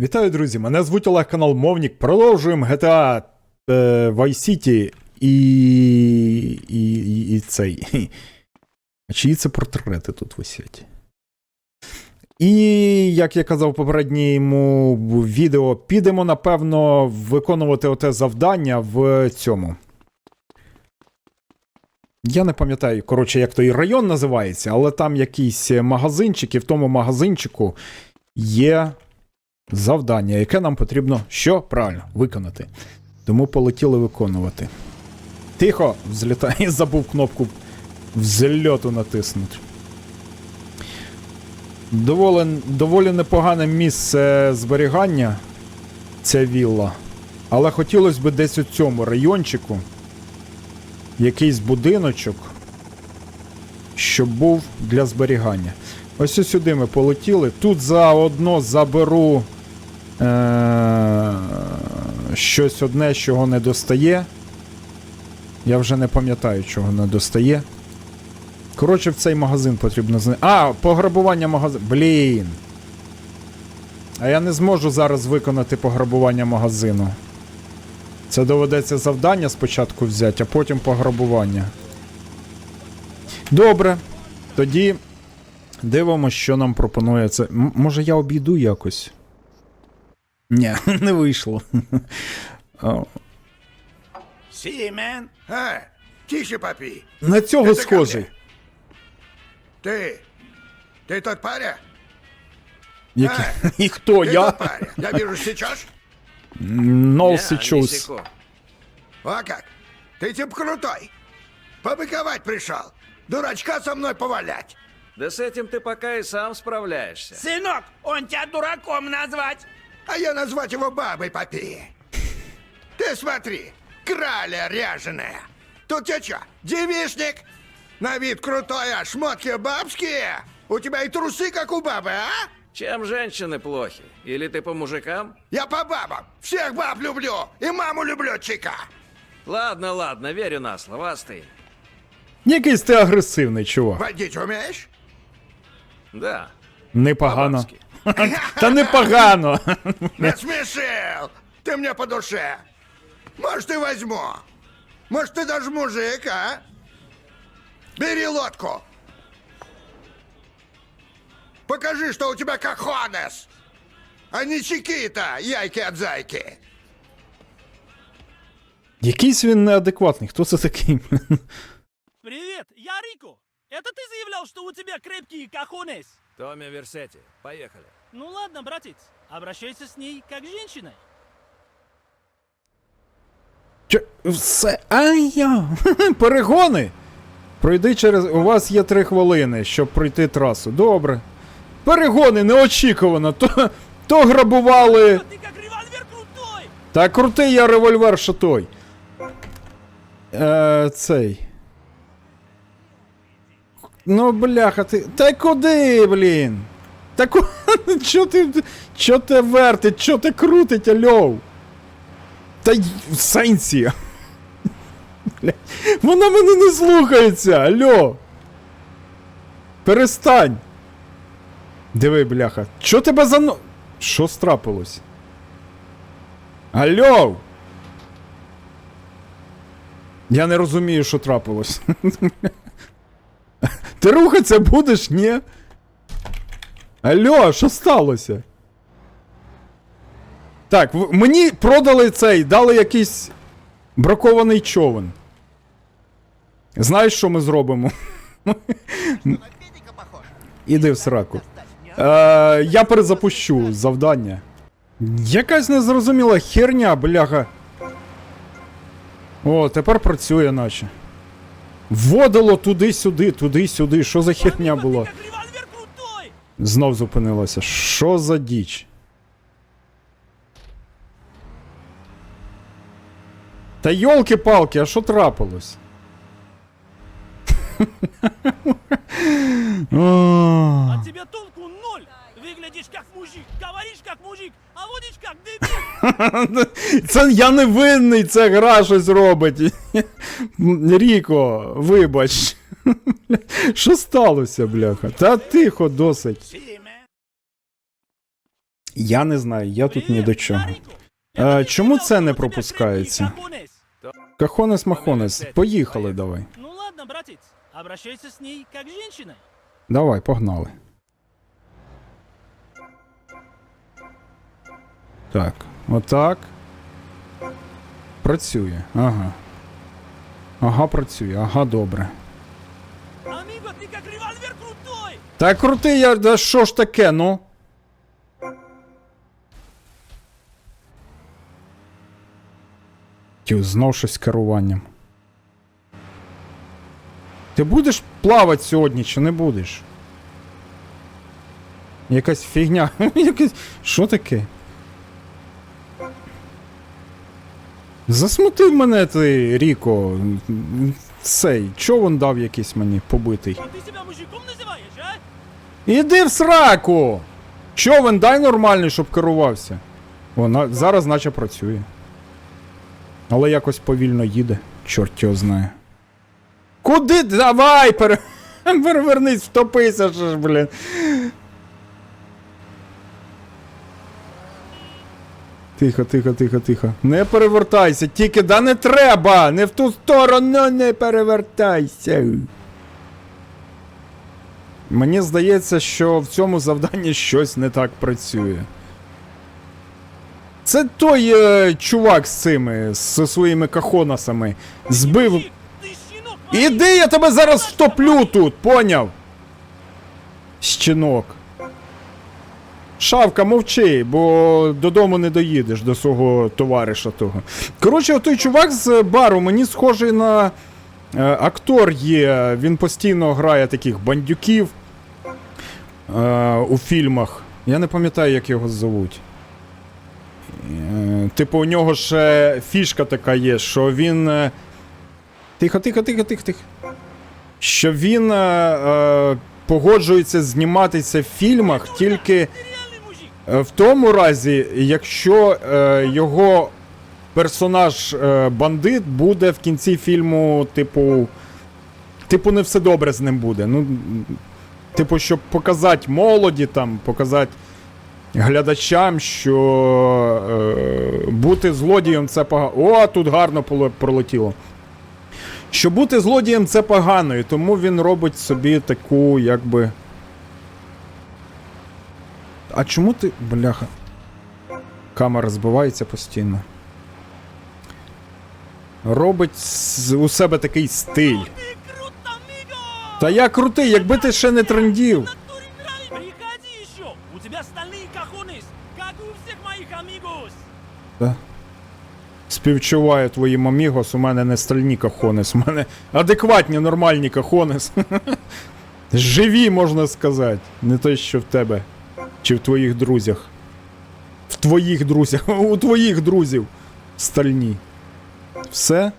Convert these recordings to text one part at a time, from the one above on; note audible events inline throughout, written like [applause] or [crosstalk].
Вітаю, друзі! Мене звуть Олег канал Мовник. Продовжуємо GTA е, Vice City і, і, і, і цей. [laughs] А чиї це портрети тут висять? І, як я казав в попередньому відео, підемо, напевно, виконувати оте завдання в цьому. Я не пам'ятаю, коротше, як той район називається, але там якийсь магазинчик, і в тому магазинчику є завдання, яке нам потрібно що правильно виконати. Тому полетіли виконувати. Тихо, взлітає, [laughs] забув кнопку взльоту натиснути. Доволі, доволі непогане місце зберігання ця вілла. Але хотілося б десь у цьому райончику якийсь будиночок, щоб був для зберігання. Ось сюди ми полетіли. Тут заодно заберу щось одне, чого не достає. Я вже не пам'ятаю, чого не достає. Коротше, в цей магазин потрібно знайти. А, пограбування магазину. Блін. А я не зможу зараз виконати пограбування магазину. Це доведеться завдання спочатку взяти, а потім пограбування. Добре. Тоді дивимося, що нам пропонує це. М- може я обійду якось? Ні, не [laughs] вийшло. О, Симен. А, тише, папи. На цього схожий. Ты, ты тот паря? Який- А, [laughs] І хто Ты я? тот паря? Я вижу сейчас. [laughs] No сейчас. А как? Ты тип крутой. Побыковать пришел. Дурачка со мной повалять. Да с этим ты пока и сам справляешься. Сынок, он тебя дураком назвать. А я назвать его бабой, папи. Ты смотри, краля ряженая. Тут тебе что, девишник? На вид крутой, а шмотки бабские? У тебя и трусы, как у бабы, а? Чем женщины плохи? Или ты по мужикам? Я по бабам. Всех баб люблю. И маму люблю, чика. Ладно, ладно, верю на слово, остынь. Якийсь ти агресивний, чувак. Водить умеешь? Да, Непогано. по-бабски. [laughs] Та непогано. Насмешил! Ты мне по душе. Может, и возьму. Может, ты даже мужик, а? Бери лодку. Покажи, что у тебя кахонес. А не чекита, яйки от зайки. Якийсь він неадекватний. Хто це такий? Привет, я Рико. Это ты заявлял, что у тебя крепкие кахонес? Томми Версети, поехали. Ну ладно, братец, обращайся с ней как с женщиной. Чо- Все. Ай я. [laughs] Перегони. Пройди через. У вас є три хвилини, щоб пройти трасу. Добре. Перегони неочікувано. То, то грабували. Револьвер крутой! Та крутий я револьвер шатой. Е, цей. Ну, бляха, ти. Та куди, блін? Та ку... [laughs] Чо ти. Чо ти вертить? Чо ти крутить, альоу? Та й в сенсі. [laughs] Вона мене не слухається, альо. Перестань. Диви, бляха. Чо тебе за но- Що страпилось? Алло! Я не розумію, що трапилось. [laughs] Ти рухатися будеш, ні? Алло, що сталося? Так, мені продали цей, дали якийсь бракований човен. Знаєш, що ми зробимо? Іди в сраку. Е, я перезапущу завдання. Якась незрозуміла херня, бляха. О, тепер працює, наче. Вводило туди-сюди, туди-сюди. Що за херня була? Знов зупинилася. Що за діч? Та йолки-палки, а що трапилось? О. От тебя толку ноль! Выглядишь как мужик, говоришь как мужик, а водишь как дебил! Це я не винний, це гра щось робить. Ріко, вибач. Що сталося, бляха? Та тихо, досить. Я не знаю, я тут ні до чого. Е, чому це не пропускається? Кахонес Махонес, поїхали давай. Ну ладно, братец, обращайся с ней как женщина. Давай, погнали. Так, отак. Працює. Ага. Ага, працює. Ага, добре. Та крутий я, да що ж таке, ну? Тю, знов щось з керуванням. Ти будеш плавати сьогодні чи не будеш? Якась фігня. [laughs] Якась... Що таке? Засмутив мене ти, Ріко. Цей, човен дав якийсь мені побитий. Ты себя мужиком называешь, а? Іди в сраку! Човен дай нормальний, щоб керувався. Вона зараз наче працює. Але якось повільно їде. Чорт його знає. Куди? Давай! Пере... [laughs] Перевернись, втопися ж, блін. Тихо, тихо, тихо, тихо. Не перевертайся, тільки да не треба! Не в ту сторону не перевертайся. Мені здається, що в цьому завданні щось не так працює. Це той е, чувак з цими, з своїми кахонасами. Збив. Іди, я тебе зараз втоплю тут, поняв? Щінок. Шавка, мовчи, бо додому не доїдеш до свого товариша того. Коротше, той чувак з бару мені схожий на е, актор є. Він постійно грає таких бандюків е, у фільмах. Я не пам'ятаю, як його звуть. Е, типу, у нього ще фішка така є, що він. е, Тихо, тихо, тихо, тихо, тихо. Що він е, е, погоджується зніматися в фільмах тільки Ты реальный мужик! е, в тому разі, якщо е, його персонаж е, бандит буде в кінці фільму, типу. Типу, не все добре з ним буде. Ну, типу, щоб показати молоді, там, показати глядачам, що е, бути злодієм це погано. О, тут гарно пролетіло. Що бути злодієм це погано, і тому він робить собі таку, якби. А чому ти. Бляха. Камера збивається постійно. Робить у себе такий стиль. Та я крутий, якби ти ще не трендів. Співчуваю твоїм амігос, у мене не стальні кахонес, у мене адекватні, нормальні кахонес. [laughs] Живі, можна сказати. Не те, що в тебе. Чи в твоїх друзях. В твоїх друзях. [laughs] У твоїх друзів. Стальні. Все?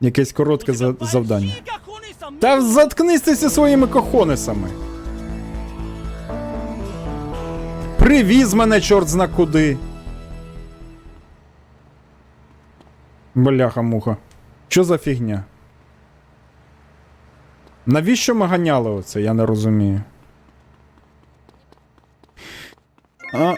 Якесь коротке за- завдання. Та заткнись ти зі своїми кохонесами. Привіз мене, чорт зна куди. Бляха-муха. Що за фігня? Навіщо ми ганяли оце, я не розумію. А,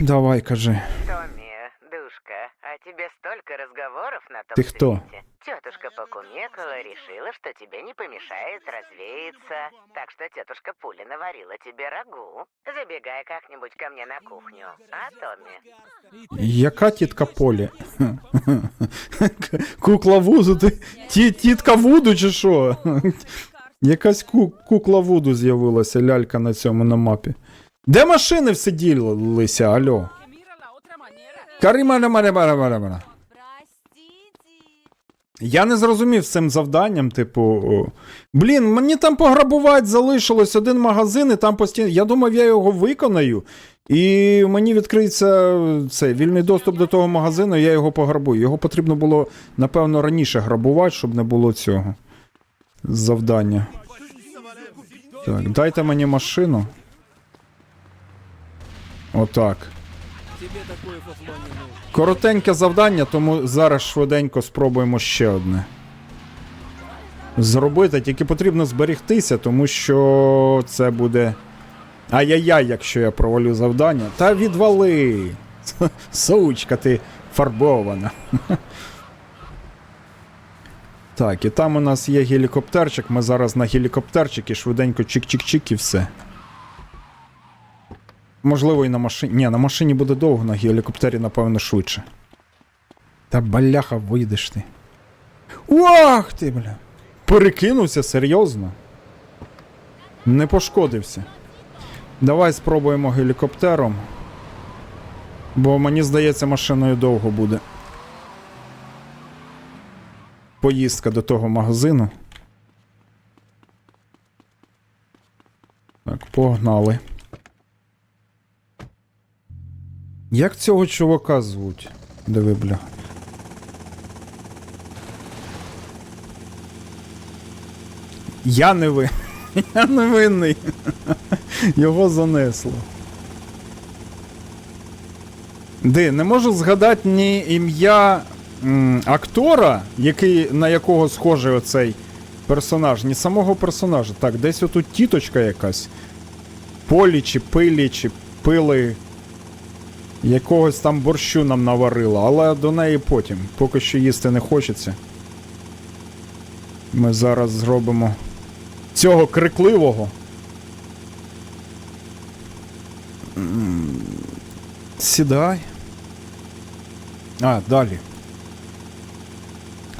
давай, кажи. Томми, душка, о тебе столько разговоров на том Ты кто? свете. Тетушка покумекала, решила, что тебе не помешает развеяться. Так что тетушка Пуля наварила тебе рагу. Забегай как-нибудь ко мне на кухню. А, Томми? Яка тітка Полі? [laughs] Кукла Вуду? Ти... Ті, тітка Вуду чи що? [laughs] Якась ку... кукла Вуду з'явилася, лялька на цьому на мапі. Де машини всі ділилися, алло? Карима. Я не зрозумів з цим завданням, типу. Блін, мені там пограбувати залишилось один магазин, і там постійно. Я думав, я його виконаю. І мені відкриється е, цей вільний доступ до того магазину, я його пограбую. Його потрібно було, напевно, раніше грабувати, щоб не було цього завдання. Так, дайте мені машину. Отак. Коротеньке завдання, тому зараз швиденько спробуємо ще одне. Зробити, тільки потрібно зберігтися, тому що це буде Ай-яй-яй, якщо я провалю завдання. Та відвали! [laughs] Сучка ти фарбована. Так, і там у нас є гелікоптерчик. Ми зараз на гелікоптерчики швиденько чик-чик-чик і все. Можливо, і на машині. Ні, на машині буде довго, на гелікоптері, напевно, швидше. Та баляха, вийдеш ти. Ох ти, бля. Перекинувся, серйозно. Не пошкодився. Давай спробуємо гелікоптером. Бо мені здається, машиною довго буде. Поїздка до того магазину. Так, погнали. Як цього чувака звуть? Диви, бля. Я не ви. [laughs] Я не винний. [laughs] Його занесло. Ди, не можу згадати ні ім'я актора, який, на якого схожий оцей персонаж, ні самого персонажа. Так, десь отут тіточка якась. Полі чи пилі, чи пили. Якогось там борщу нам наварила, але до неї потім. Поки що їсти не хочеться. Ми зараз зробимо цього крикливого. Сідай. А, далі.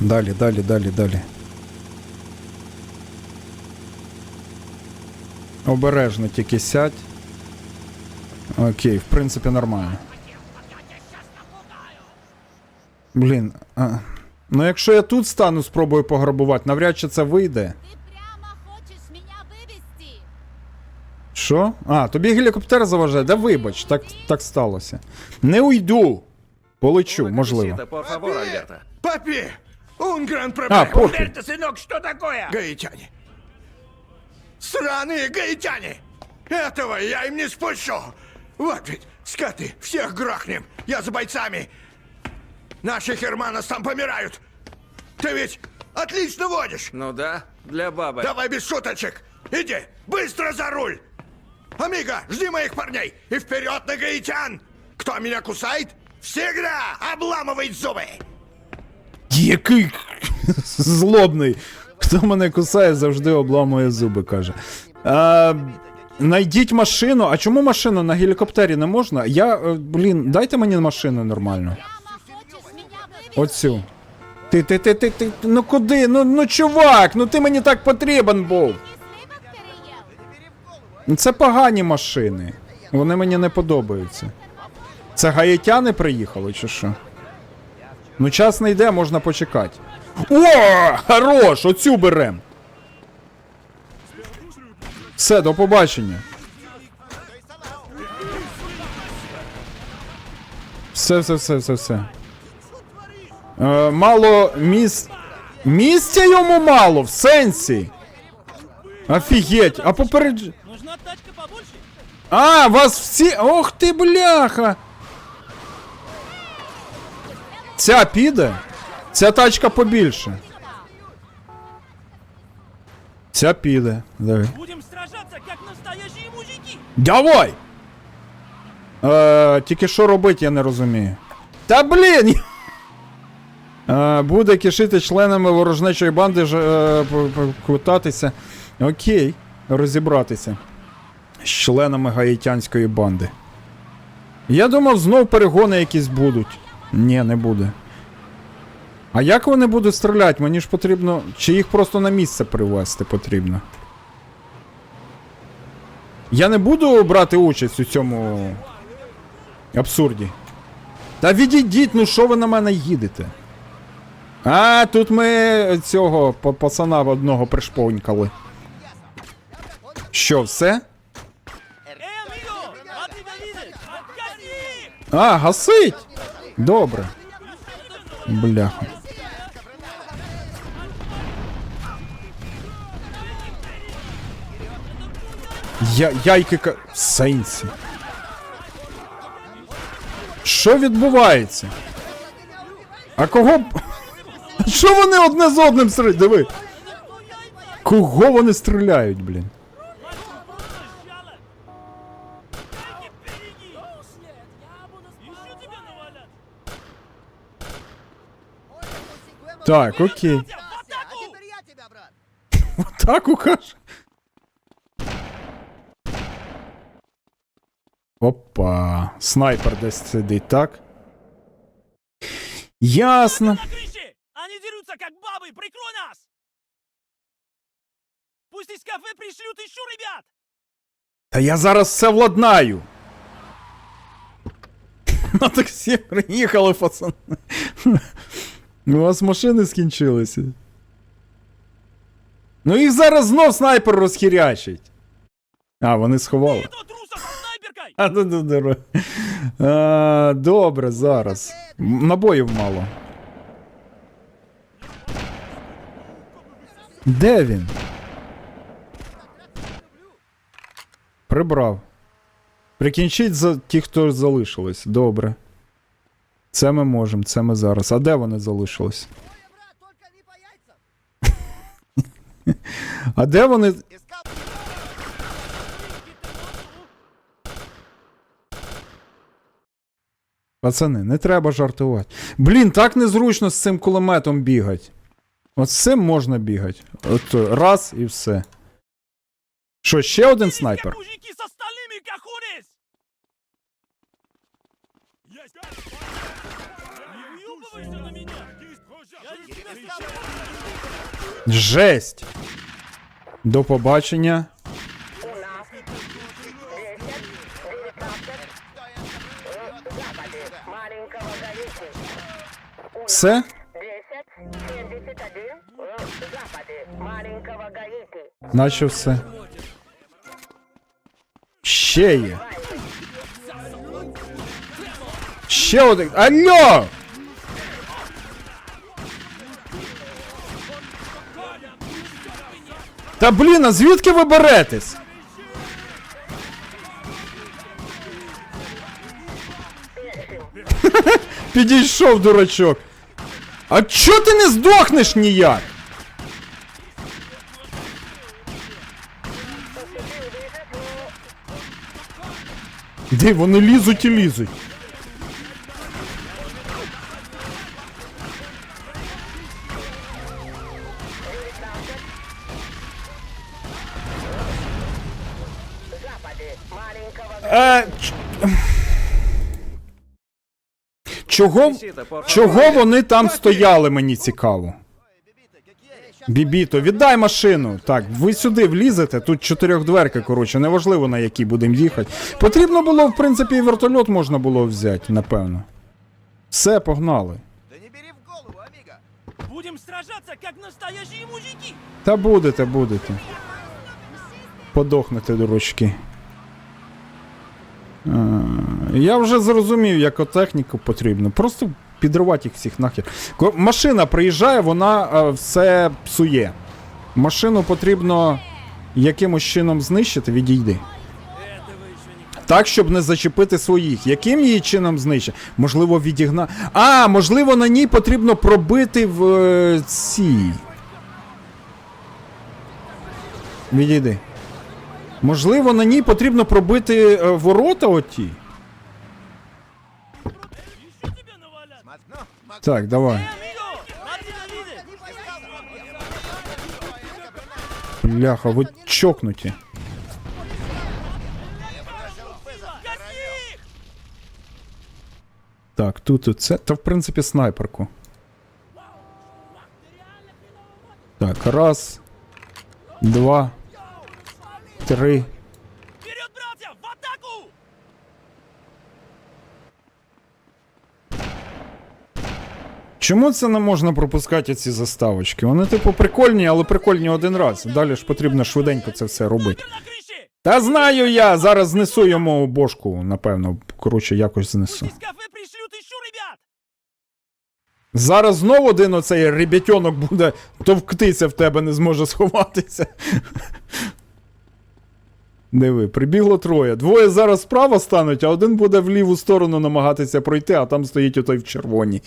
Далі, далі, далі, далі. Обережно тільки сядь. Окей, в принципі, нормально. Блін. А. Ну якщо я тут стану, спробую пограбувати, навряд чи це вийде. Ты прямо хочешь меня вывести? Що? А, тобі гелікоптер заважає? Да вибач, так, так сталося. Не уйду. Полечу, можливо. Por favor, Альберто. Папи! Унгран А, проблема! похуй. Альберто, сынок, что такое? Гаитяне! Сраные гаитяне! Этого я им не спущу! Вот ведь, скоты, всех грохнем! Я за бойцами! Наши Херманос там помирают! Ты ведь отлично водишь! Ну да, для бабы. Давай без шуточек! Иди, быстро за руль! Амиго, жди моих парней! И вперед на гаитян! Кто меня кусает, всегда обламывает зубы! Який [laughs] злобний. Хто мене кусає, завжди обламує зуби, каже. А, найдіть машину. А чому машину на гелікоптері не можна? Я, е, блін, дайте мені машину нормально. Оцю. Ти, ти, ти, ти, ти, ну куди? Ну, ну чувак, ну ти мені так потрібен був. Ну, Це погані машини. Вони мені не подобаються. Це гаїтяни приїхали, чи що? Ну, час не йде, можна почекати. О! Хорош! Оцю берем. Все, до побачення. Все, все, все, все, все. Е, мало міс... Місця йому мало, в сенсі. Офігеть, а попередж... Нужна тачка побольше? А, вас всі. Ох ти, бляха! Ця піде? Ця тачка побільше. Ця піде. Давай. Будем сражаться, как настоящие мужики! Давай! Е, тільки що робити, я не розумію. Та блін! Е, буде кишити членами ворожнечої банди е, кутатися. Окей, розібратися. З членами гаїтянської банди. Я думав, знов перегони якісь будуть. Ні, не буде. А як вони будуть стріляти? Мені ж потрібно. Чи їх просто на місце привезти потрібно? Я не буду брати участь у цьому абсурді. Та відійдіть, ну що ви на мене їдете? А, тут ми цього па- пацана одного пришпонькали. Що, все? А гасить! Добре. Бляха. Я, яйки ка... В сенсі. Що відбувається? А кого. б- що вони одне з одним стріляють? Диви. Кого вони стріляють, блін? Так, окей. Вот так каже. Опа, снайпер десь сидить, так? Ясно. На крыше! Они дерутся, как бабы! Прикрой нас! Пусть из кафе пришлют еще ребят! Та я зараз все владнаю. [laughs] На таксі приїхали, пацани. [laughs] У вас машини скінчилися. Ну їх зараз знов снайпер розхірячить. А, вони сховали. Этого [laughs] труса со снайперкой! А, ну, ну, ну, а, добре, зараз. М, Набоїв мало. Де він? Прибрав. Прикінчіть за ті, хто залишились. Добре. Це ми можемо, це ми зараз. А де вони залишились? [laughs] А де вони. Пацани, не треба жартувати. Блін, так незручно з цим кулеметом бігати. От з цим можна бігати. От е, раз і все. Що, ще один Видите, снайпер? Как мужики с остальными кахонес! Не выебывайся на меня! Я не тебя ставлю! Жесть! До побачення. Все? Наче все. Ще є. Ще один. Алло! Та блін, а звідки ви беретесь? [laughs] Підійшов дурачок. А чо ти не здохнеш ніяк? Де вони лізуть і лізуть. Е, Чого, чого вони там стояли, мені цікаво. Бібіто, віддай машину. Так, ви сюди влізете, тут чотирьохдверки, коротше, неважливо на якій будемо їхати. Потрібно було, в принципі, і вертольот можна було взяти, напевно. Все, погнали. Будем сражаться, как настоящие мужики! Та будете, будете. Подохнете, дурочки. А, Я вже зрозумів, яку техніку потрібно. Просто підривати їх всіх нахер. Машина приїжджає, вона е, все псує. Машину потрібно якимось чином знищити, відійди. Так, щоб не зачепити своїх. Яким її чином знищити? Можливо, відігна. А, можливо, на ній потрібно пробити в е, ці. Відійди. Можливо, на ній потрібно пробити е, ворота оті. Так, давай. Бляха, ви чокнуті. Каких? Так, тут оце. Та в принципі снайперку. Так, раз. Два. Три. Чому це не можна пропускати ці заставочки? Вони, типу, прикольні, але прикольні один раз. Далі ж потрібно швиденько це все робити. Та знаю я! Зараз знесу йому бошку, напевно. Коротше, якось знесу. Зараз знову один оцей ребятьонок буде товктися в тебе, не зможе сховатися. Диви, прибігло троє. Двоє зараз справа стануть, а один буде в ліву сторону намагатися пройти, а там стоїть отой в червоній.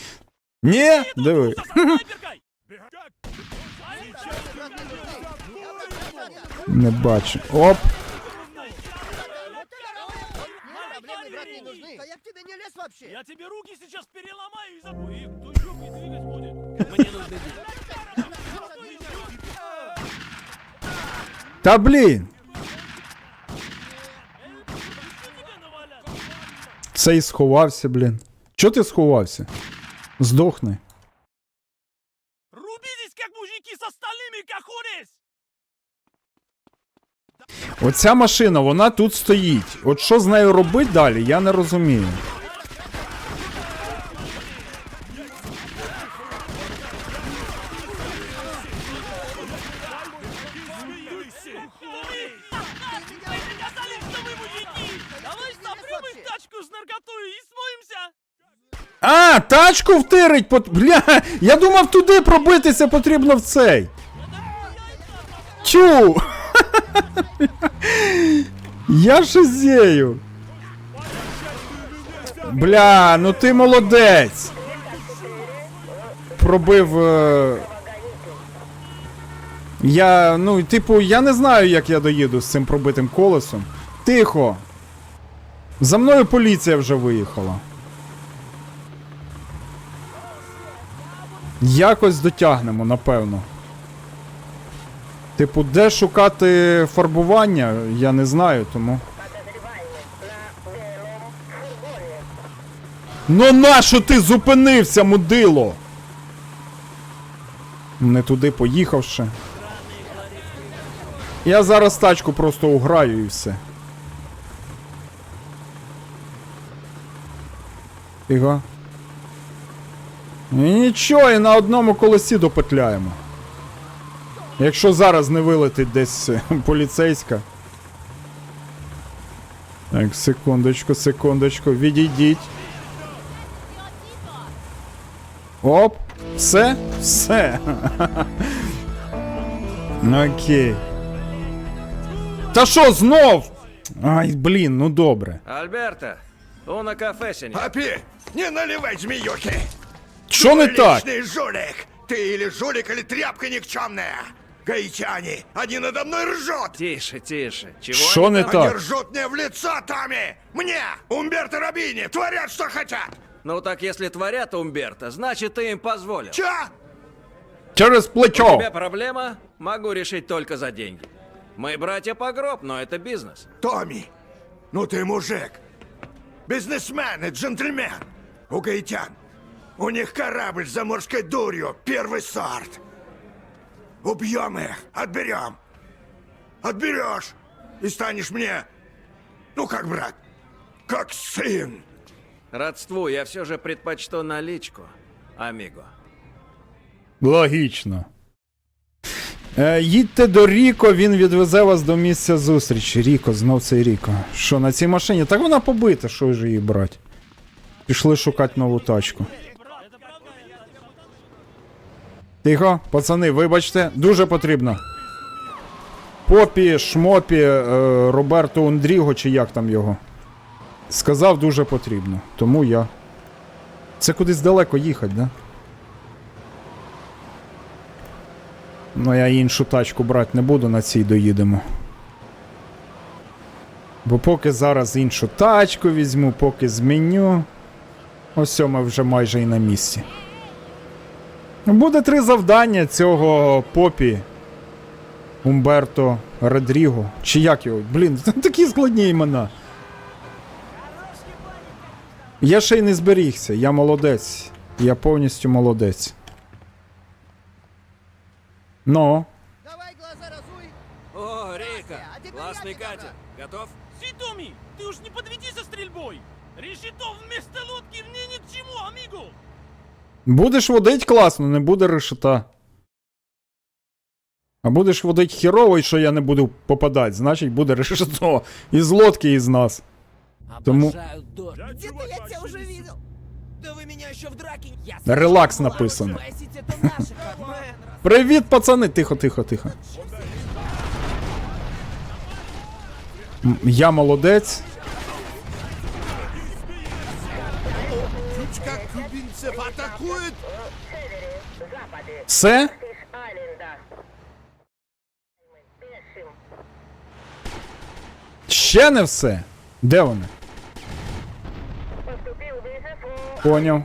Ні? Диви. Труса со снайперкой! Не бачу. Оп. Я тебе руки сейчас переломаю и забью. И кто еще не двигать будет? Та блін! Цей сховався, блін. Чого ти сховався? Здохни. Рубитесь, как мужики с остальными, кахурись! Оця машина, вона тут стоїть. От що з нею робити далі, я не розумію. А, тачку втирить! Пот... Бля, я думав, туди пробитися потрібно в цей. Тю! [laughs] Я шизею. Бля, ну ти молодець. Пробив. Е... Я, ну, типу, я не знаю, як я доїду з цим пробитим колесом. Тихо. За мною поліція вже виїхала. Якось дотягнемо, напевно. Типу, де шукати фарбування, я не знаю, тому. Ну нащо ти зупинився, мудило? Не туди поїхавши. Я зараз тачку просто уграю і все. Тихо. І нічого, і на одному колесі допетляємо. Якщо зараз не вилетить десь е, [laughs] поліцейська. Так, секундочку, секундочку, відійдіть. Оп, все, все. [laughs] Окей. Та що знов? Ай, блін, ну добре. Альберто, уна кафе сеньор. Папи, не наливай змеюки! Що не так? Жулик! Ты или жулик, или тряпка никчемная! Гаитяне, они надо мной ржут! Тише, тише. Чего Що они не? Они так? ржут мне в лицо, Томми! Мне, Умберто Рабини, творят, что хотят! Ну так если творят Умберто, значит ты им позволил. Чё? Через У плечо. тебя проблема? Могу решить только за деньги. Мы братья по гроб, но это бизнес. Томми, ну ты мужик. Бизнесмен и джентльмен. У гаитян. У них корабль с заморской дурью, первый сорт. Убьем их, отберем. Отберешь и станешь мне, ну как брат, как сын. Родству я все же предпочту наличку, амиго. Логічно. Е, їдьте до Ріко, він відвезе вас до місця зустрічі. Ріко, знов цей Ріко. Що, на цій машині? Так вона побита, що ж її брати? Пішли шукати нову тачку. Тихо, пацани, вибачте, дуже потрібно. Попі, шмопі, е, Роберто Ундріго, чи як там його. Сказав, дуже потрібно. Тому я. Це кудись далеко їхати, да? Ну, я іншу тачку брати не буду, на цій доїдемо. Бо поки зараз іншу тачку візьму, поки зміню. Ось ми вже майже і на місці. Буде три завдання цього попі. Умберто Редріго. Чи як його? Блін, [laughs] такі складні імена. Я ще й не зберігся, я молодець. Я повністю молодець. Ну. Давай глаза разуй. О, Рика, а теперь классный катер. Готов? Си, Томми, ты уж не подведи со стрельбой! Решетов вместо лодки мне ни к чему, амиго! Будеш водить класно, не буде решета. А будеш водить херово, і що я не буду попадати, значить буде решето. Із лодки, із нас. Тому Где-то я тебя уже видел. Да вы меня еще в драке... Я релакс написано. Спросить, это наши, Мэн, Привіт, пацани! Тихо, тихо, тихо. М, Я молодець. Кубинцев атакуют? Все? Ще не все? Де вони? Поняв.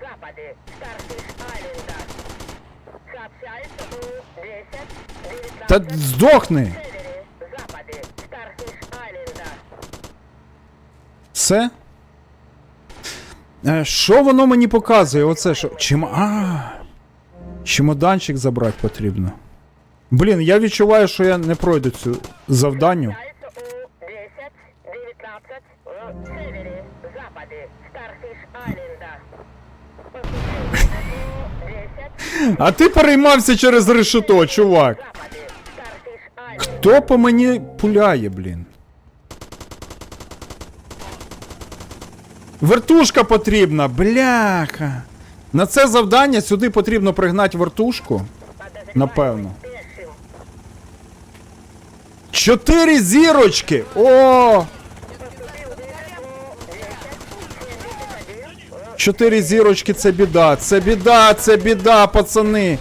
западе, старший Айленда. Сообщает У-10, 19 Та здохни! севере, западе, старший Айленда. Все? Е, Що воно мені показує? Оце що? Чим. А. Чемоданчик забрати потрібно. Блін, я відчуваю, що я не пройду цю завданню. Сообщается У-10, 19 в севере, западе, старший Айленда. У-10, А ти переймався через решето, чувак. Хто по мені пуляє, блін? Вертушка потрібна, бляха. На це завдання сюди потрібно пригнати вертушку. Напевно. Чотири зірочки! О! Чотири зірочки це біда, це біда, це біда, пацани.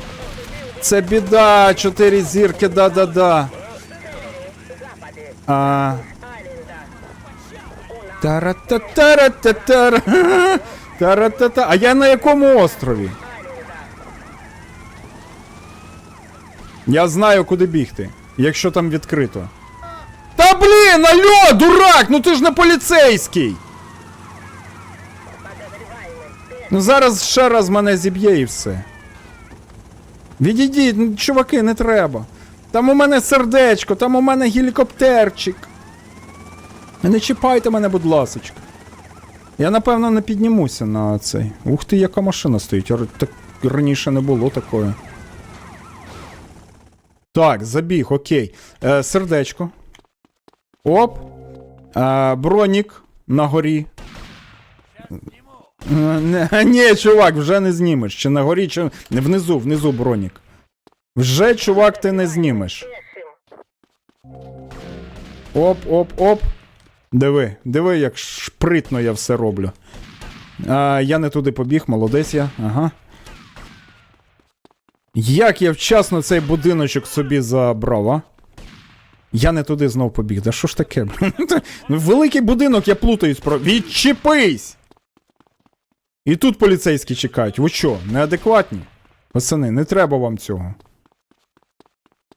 Це біда, чотири зірки, да-да-да. А. Тара-та-тара-та-тара. [laughs] Тара-та-та. А я на якому острові? Я знаю, куди бігти, якщо там відкрито. Та блін, алло, дурак! Ну ти ж не поліцейський! Ну зараз ще раз мене зіб'є і все. Відійдіть, ну, чуваки, не треба. Там у мене сердечко, там у мене гелікоптерчик. Не чіпайте мене, будь ласочка. Я напевно не піднімуся на цей. Ух ти, яка машина стоїть. Так раніше не було такої. Так, забіг, окей. Е, сердечко. Оп. Е, бронік на горі. Е, [laughs] Ні, чувак, вже не знімеш. Чи на горі, чи внизу, внизу бронік. Вже, чувак, ти не знімеш. Оп, оп, оп. Диви, диви, як шпритно я все роблю. А, я не туди побіг, молодець я. Ага. Як я вчасно цей будиночок собі забрав, а? Я не туди знов побіг. Да що ж таке? [laughs] Ну, Великий будинок, я плутаюсь про. Відчепись! І тут поліцейські чекають. Ви що, неадекватні? Пацани, не треба вам цього.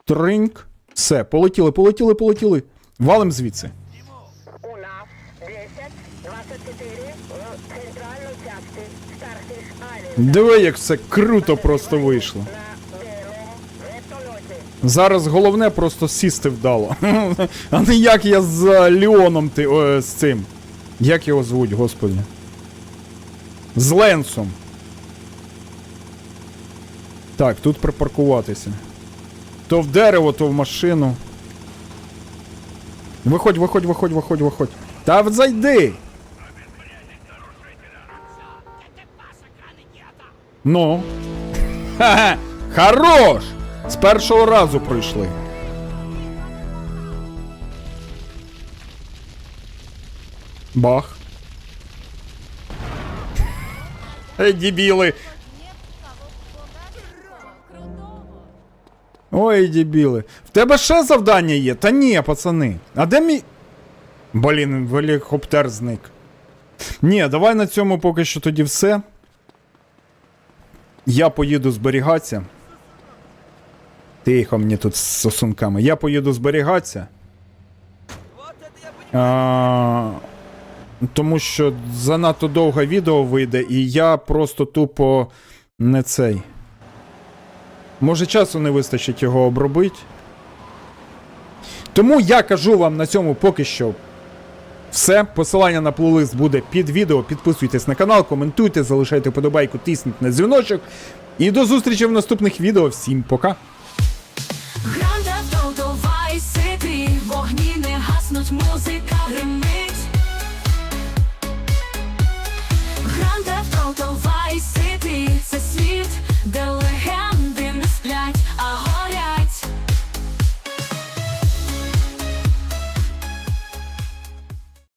Триньк. Все, полетіли, полетіли, полетіли. Валим звідси. Диви, як все круто просто вийшло. Зараз головне просто сісти вдало. [laughs] А не як я з Леоном ти, о, з цим. Як його звуть, господи. З Ленсом. Так, тут припаркуватися. То в дерево, то в машину. Виходь, виходь, виходь, виходь, виходь. Та зайди! Ну. Ха-ха! [laughs] Хорош! З першого разу пройшли. Бах. Дебіли. Ой, дебіли. В тебе ще завдання є? Та ні, пацани. А де мій. Блін, гелікоптер зник. Ні, давай на цьому поки що тоді все. Я поїду зберігатися. Тихо мені тут з сосунками. Я поїду зберігатися. А, тому що занадто довге відео вийде, і я просто тупо не цей. Може, часу не вистачить його обробити. Тому я кажу вам на цьому поки що. Все, посилання на плейлист буде під відео. Підписуйтесь на канал, коментуйте, залишайте подобайку, тисніть на дзвіночок. І до зустрічі в наступних відео. Всім пока!